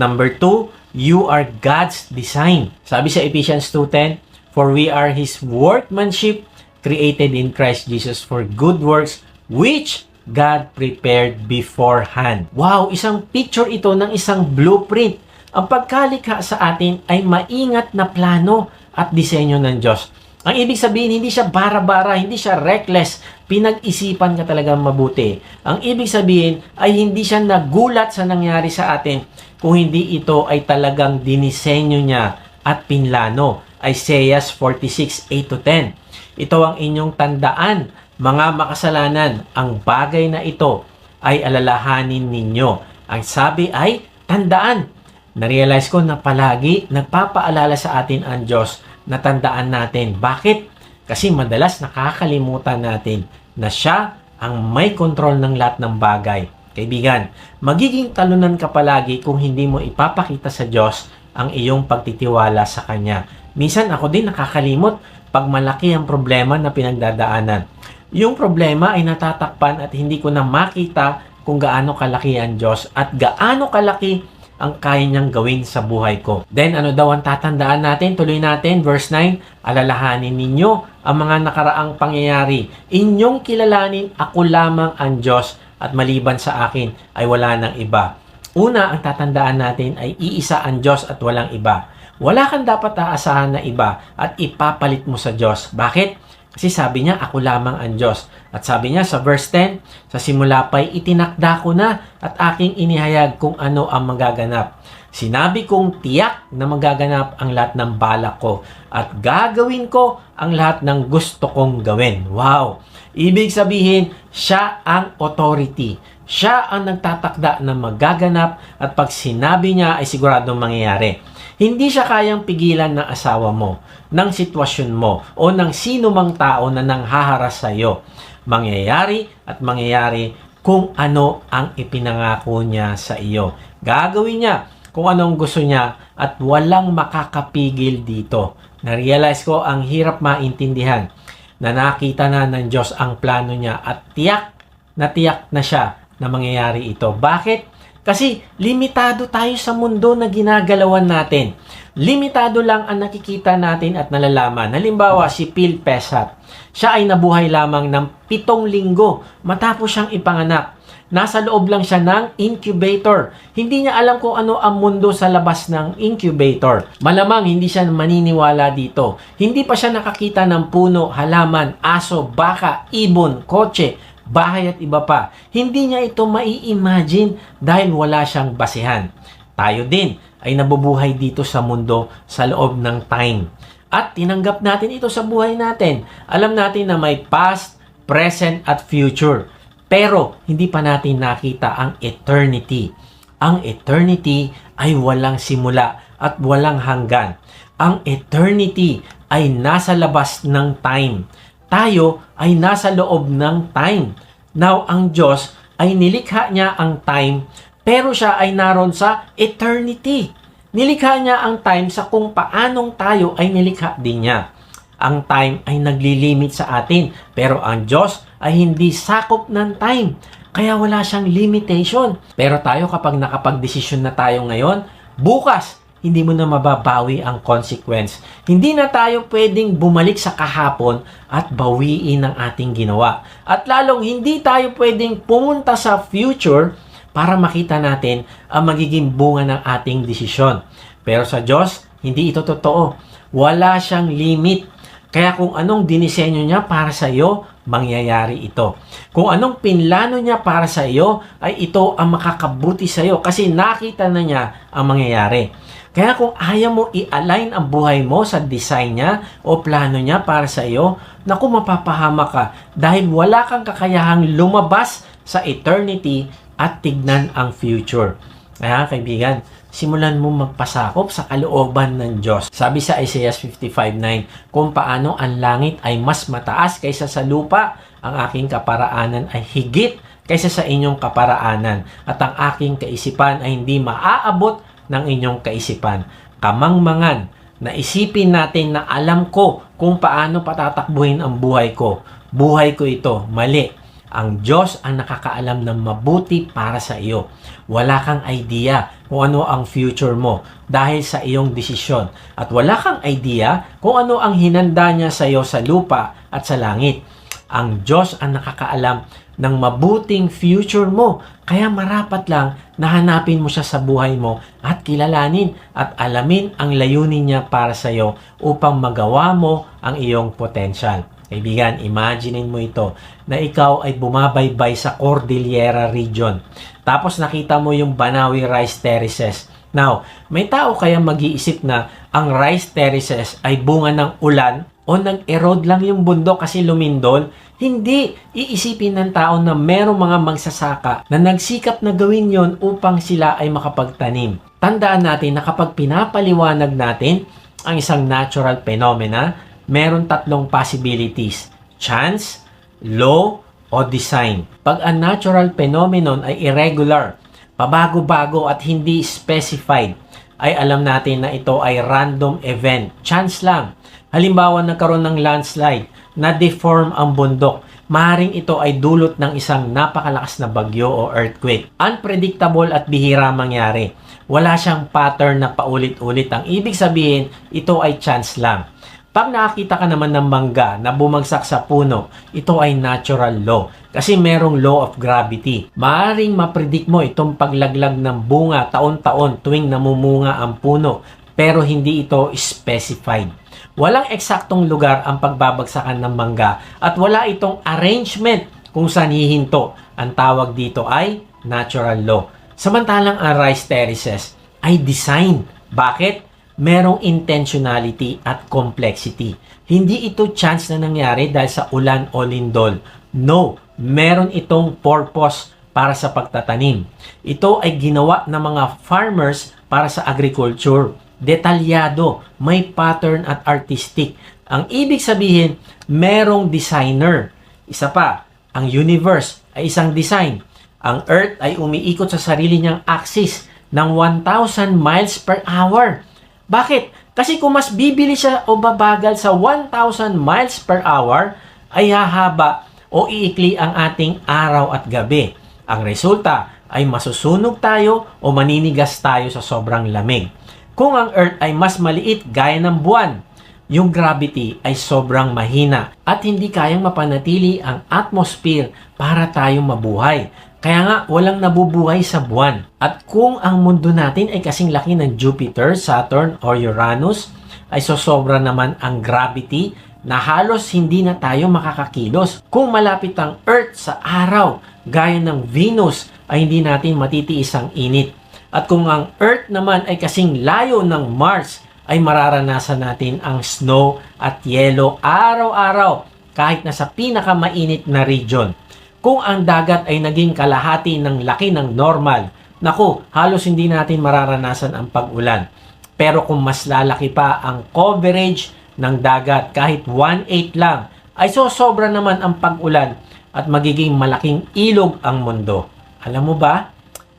Number two, you are God's design. Sabi sa Ephesians 2.10, For we are His workmanship, created in Christ Jesus for good works, which God prepared beforehand. Wow, isang picture ito ng isang blueprint. Ang pagkalikha sa atin ay maingat na plano at disenyo ng Diyos. Ang ibig sabihin, hindi siya bara-bara, hindi siya reckless. Pinag-isipan ka talagang mabuti. Ang ibig sabihin ay hindi siya nagulat sa nangyari sa atin kung hindi ito ay talagang dinisenyo niya at pinlano. Isaiah 46, 8-10. Ito ang inyong tandaan, mga makasalanan. Ang bagay na ito ay alalahanin ninyo. Ang sabi ay, tandaan. Narealize ko na palagi nagpapaalala sa atin ang Diyos na tandaan natin. Bakit? Kasi madalas nakakalimutan natin na siya ang may kontrol ng lahat ng bagay. Kaibigan, magiging talunan ka palagi kung hindi mo ipapakita sa Diyos ang iyong pagtitiwala sa Kanya. Minsan ako din nakakalimot pag malaki ang problema na pinagdadaanan. Yung problema ay natatakpan at hindi ko na makita kung gaano kalaki ang Diyos at gaano kalaki ang kaya niyang gawin sa buhay ko. Then ano daw ang tatandaan natin? Tuloy natin, verse 9, alalahanin ninyo ang mga nakaraang pangyayari. Inyong kilalanin ako lamang ang Diyos at maliban sa akin ay wala nang iba. Una, ang tatandaan natin ay iisa ang Diyos at walang iba. Wala kang dapat aasahan na iba at ipapalit mo sa Diyos. Bakit? Kasi sabi niya, ako lamang ang Diyos. At sabi niya sa verse 10, sa simula pa'y itinakda ko na at aking inihayag kung ano ang magaganap. Sinabi kong tiyak na magaganap ang lahat ng balak ko at gagawin ko ang lahat ng gusto kong gawin. Wow! Ibig sabihin, siya ang authority. Siya ang nagtatakda na magaganap at pag sinabi niya ay siguradong mangyayari. Hindi siya kayang pigilan ng asawa mo, ng sitwasyon mo, o ng sino mang tao na nanghaharas sa iyo. Mangyayari at mangyayari kung ano ang ipinangako niya sa iyo. Gagawin niya kung anong gusto niya at walang makakapigil dito. Na-realize ko ang hirap maintindihan na nakita na ng Diyos ang plano niya at tiyak na tiyak na siya na mangyayari ito. Bakit? Kasi limitado tayo sa mundo na ginagalawan natin. Limitado lang ang nakikita natin at nalalaman. Halimbawa, si Phil Pesat. Siya ay nabuhay lamang ng pitong linggo matapos siyang ipanganak. Nasa loob lang siya ng incubator. Hindi niya alam kung ano ang mundo sa labas ng incubator. Malamang hindi siya maniniwala dito. Hindi pa siya nakakita ng puno, halaman, aso, baka, ibon, kotse, bahay at iba pa. Hindi niya ito mai-imagine dahil wala siyang basihan. Tayo din ay nabubuhay dito sa mundo sa loob ng time. At tinanggap natin ito sa buhay natin. Alam natin na may past, present at future. Pero hindi pa natin nakita ang eternity. Ang eternity ay walang simula at walang hanggan. Ang eternity ay nasa labas ng time. Tayo ay nasa loob ng time. Now, ang Diyos ay nilikha niya ang time, pero siya ay naroon sa eternity. Nilikha niya ang time sa kung paanong tayo ay nilikha din niya. Ang time ay naglilimit sa atin, pero ang Diyos ay hindi sakop ng time. Kaya wala siyang limitation. Pero tayo kapag nakapag-desisyon na tayo ngayon, bukas, hindi mo na mababawi ang consequence. Hindi na tayo pwedeng bumalik sa kahapon at bawiin ang ating ginawa. At lalong hindi tayo pwedeng pumunta sa future para makita natin ang magiging bunga ng ating desisyon. Pero sa Diyos, hindi ito totoo. Wala siyang limit. Kaya kung anong dinisenyo niya para sa iyo, mangyayari ito. Kung anong pinlano niya para sa iyo, ay ito ang makakabuti sa iyo kasi nakita na niya ang mangyayari. Kaya kung ayaw mo i-align ang buhay mo sa design niya o plano niya para sa iyo, naku mapapahama ka dahil wala kang kakayahang lumabas sa eternity at tignan ang future. Kaya kaibigan, simulan mo magpasakop sa kalooban ng Diyos. Sabi sa Isaiah 55.9, kung paano ang langit ay mas mataas kaysa sa lupa, ang aking kaparaanan ay higit kaysa sa inyong kaparaanan, at ang aking kaisipan ay hindi maaabot ng inyong kaisipan. Kamangmangan, na isipin natin na alam ko kung paano patatakbuhin ang buhay ko. Buhay ko ito, mali. Ang Diyos ang nakakaalam ng mabuti para sa iyo. Wala kang idea kung ano ang future mo dahil sa iyong desisyon. At wala kang idea kung ano ang hinanda niya sa iyo sa lupa at sa langit. Ang Diyos ang nakakaalam ng mabuting future mo. Kaya marapat lang na hanapin mo siya sa buhay mo at kilalanin at alamin ang layunin niya para sa iyo upang magawa mo ang iyong potential. Kaibigan, imaginein mo ito na ikaw ay bumabaybay sa Cordillera region. Tapos nakita mo yung Banawi Rice Terraces. Now, may tao kaya mag-iisip na ang rice terraces ay bunga ng ulan o nag-erode lang yung bundok kasi lumindol? Hindi. Iisipin ng tao na merong mga magsasaka na nagsikap na gawin yon upang sila ay makapagtanim. Tandaan natin na kapag pinapaliwanag natin ang isang natural phenomena, meron tatlong possibilities. Chance, law, o design. Pag ang natural phenomenon ay irregular, pabago-bago at hindi specified, ay alam natin na ito ay random event. Chance lang. Halimbawa, nagkaroon ng landslide, na-deform ang bundok. Maring ito ay dulot ng isang napakalakas na bagyo o earthquake. Unpredictable at bihira mangyari. Wala siyang pattern na paulit-ulit. Ang ibig sabihin, ito ay chance lang. Pag nakakita ka naman ng mangga na bumagsak sa puno, ito ay natural law. Kasi merong law of gravity. Maaring mapredict mo itong paglaglag ng bunga taon-taon tuwing namumunga ang puno, pero hindi ito specified. Walang eksaktong lugar ang pagbabagsakan ng mangga at wala itong arrangement kung saan hihinto. Ang tawag dito ay natural law. Samantalang ang rice terraces ay design. Bakit? Merong intentionality at complexity. Hindi ito chance na nangyari dahil sa ulan o lindol. No, meron itong purpose para sa pagtatanim. Ito ay ginawa ng mga farmers para sa agriculture. Detalyado, may pattern at artistic. Ang ibig sabihin, merong designer. Isa pa, ang universe ay isang design. Ang earth ay umiikot sa sarili niyang axis ng 1,000 miles per hour. Bakit? Kasi kung mas bibili siya o babagal sa 1,000 miles per hour, ay hahaba o iikli ang ating araw at gabi. Ang resulta ay masusunog tayo o maninigas tayo sa sobrang lamig. Kung ang Earth ay mas maliit gaya ng buwan, yung gravity ay sobrang mahina at hindi kayang mapanatili ang atmosphere para tayong mabuhay. Kaya nga, walang nabubuhay sa buwan. At kung ang mundo natin ay kasing laki ng Jupiter, Saturn, or Uranus, ay sosobra naman ang gravity na halos hindi na tayo makakakilos. Kung malapit ang Earth sa araw, gaya ng Venus, ay hindi natin matitiis ang init. At kung ang Earth naman ay kasing layo ng Mars, ay mararanasan natin ang snow at yelo araw-araw kahit nasa pinakamainit na region. Kung ang dagat ay naging kalahati ng laki ng normal, naku, halos hindi natin mararanasan ang pag-ulan. Pero kung mas lalaki pa ang coverage ng dagat kahit 1/8 lang, ay so sobra naman ang pag-ulan at magiging malaking ilog ang mundo. Alam mo ba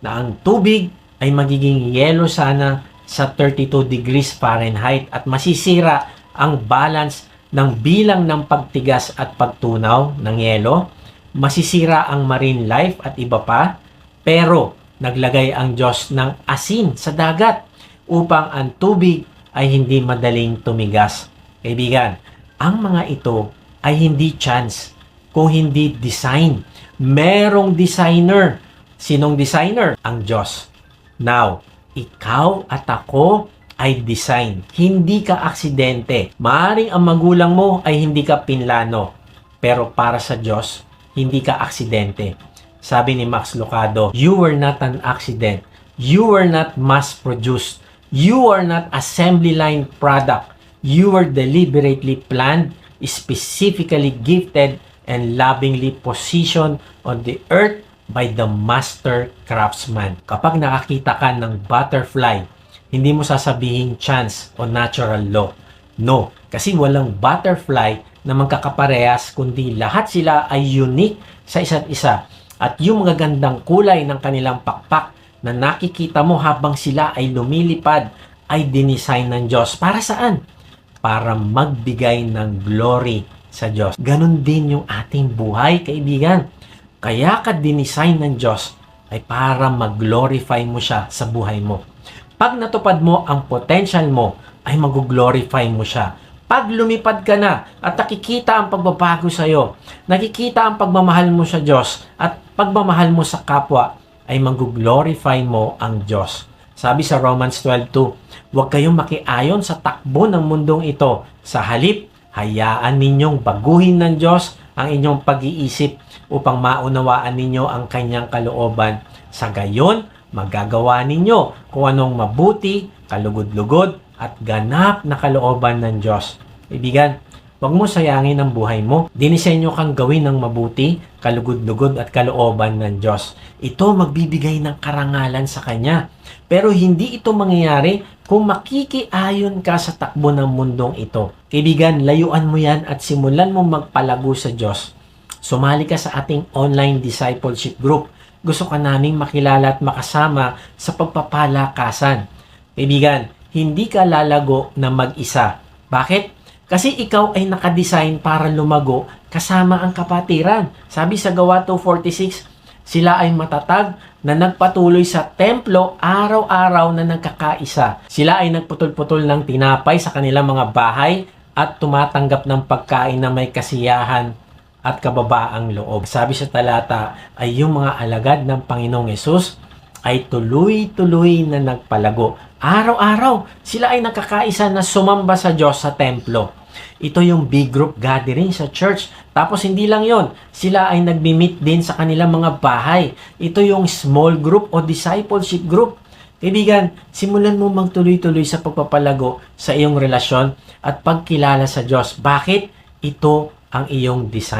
na ang tubig ay magiging yelo sana sa 32 degrees Fahrenheit at masisira ang balance ng bilang ng pagtigas at pagtunaw ng yelo? Masisira ang marine life at iba pa, pero naglagay ang Diyos ng asin sa dagat upang ang tubig ay hindi madaling tumigas. Kaibigan, ang mga ito ay hindi chance, kung hindi design. Merong designer. Sinong designer? Ang Diyos. Now, ikaw at ako ay design. Hindi ka aksidente. Maaring ang magulang mo ay hindi ka pinlano. Pero para sa Diyos, hindi ka aksidente. Sabi ni Max Lucado, you were not an accident. You were not mass-produced. You are not assembly line product. You were deliberately planned, specifically gifted, and lovingly positioned on the earth by the master craftsman. Kapag nakakita ka ng butterfly, hindi mo sasabihin chance o natural law. No, kasi walang butterfly na magkakaparehas kundi lahat sila ay unique sa isa't isa. At yung magagandang kulay ng kanilang pakpak na nakikita mo habang sila ay lumilipad ay dinisign ng Diyos. Para saan? Para magbigay ng glory sa Diyos. Ganon din yung ating buhay, kaibigan. kaya ka dinesign ng Diyos ay para mag-glorify mo siya sa buhay mo. Pag natupad mo ang potential mo, ay mag-glorify mo siya. Pag lumipad ka na at nakikita ang pagbabago sa iyo, nakikita ang pagmamahal mo sa Diyos at pagmamahal mo sa kapwa, ay mag-glorify mo ang Diyos. Sabi sa Romans 12.2, huwag kayong makiayon sa takbo ng mundong ito. Sa halip, hayaan ninyong baguhin ng Diyos ang inyong pag-iisip upang maunawaan ninyo ang kanyang kalooban. Sa gayon, magagawa ninyo kung anong mabuti, kalugod-lugod, at ganap na kalooban ng Diyos. Ibigan, huwag mo sayangin ang buhay mo. Dinisenyo kang gawin ng mabuti, kalugod-lugod at kalooban ng Diyos. Ito magbibigay ng karangalan sa Kanya. Pero hindi ito mangyayari kung makikiayon ka sa takbo ng mundong ito. Kaibigan, layuan mo yan at simulan mo magpalago sa Diyos. Sumali ka sa ating online discipleship group. Gusto ka naming makilala at makasama sa pagpapalakasan. Kaibigan, hindi ka lalago na mag-isa. Bakit? Kasi ikaw ay nakadesign para lumago kasama ang kapatiran. Sabi sa Gawa 2.46, sila ay matatag na nagpatuloy sa templo araw-araw na nagkakaisa. Sila ay nagputol-putol ng tinapay sa kanilang mga bahay at tumatanggap ng pagkain na may kasiyahan at kababaang loob. Sabi sa talata ay yung mga alagad ng Panginoong Yesus ay tuloy-tuloy na nagpalago. Araw-araw, sila ay nakakaisa na sumamba sa Diyos sa templo. Ito yung big group gathering sa church. Tapos hindi lang yon, sila ay nagmi-meet din sa kanilang mga bahay. Ito yung small group o discipleship group. Kaibigan, simulan mo magtuloy-tuloy sa pagpapalago sa iyong relasyon at pagkilala sa Diyos. Bakit? Ito ang iyong design.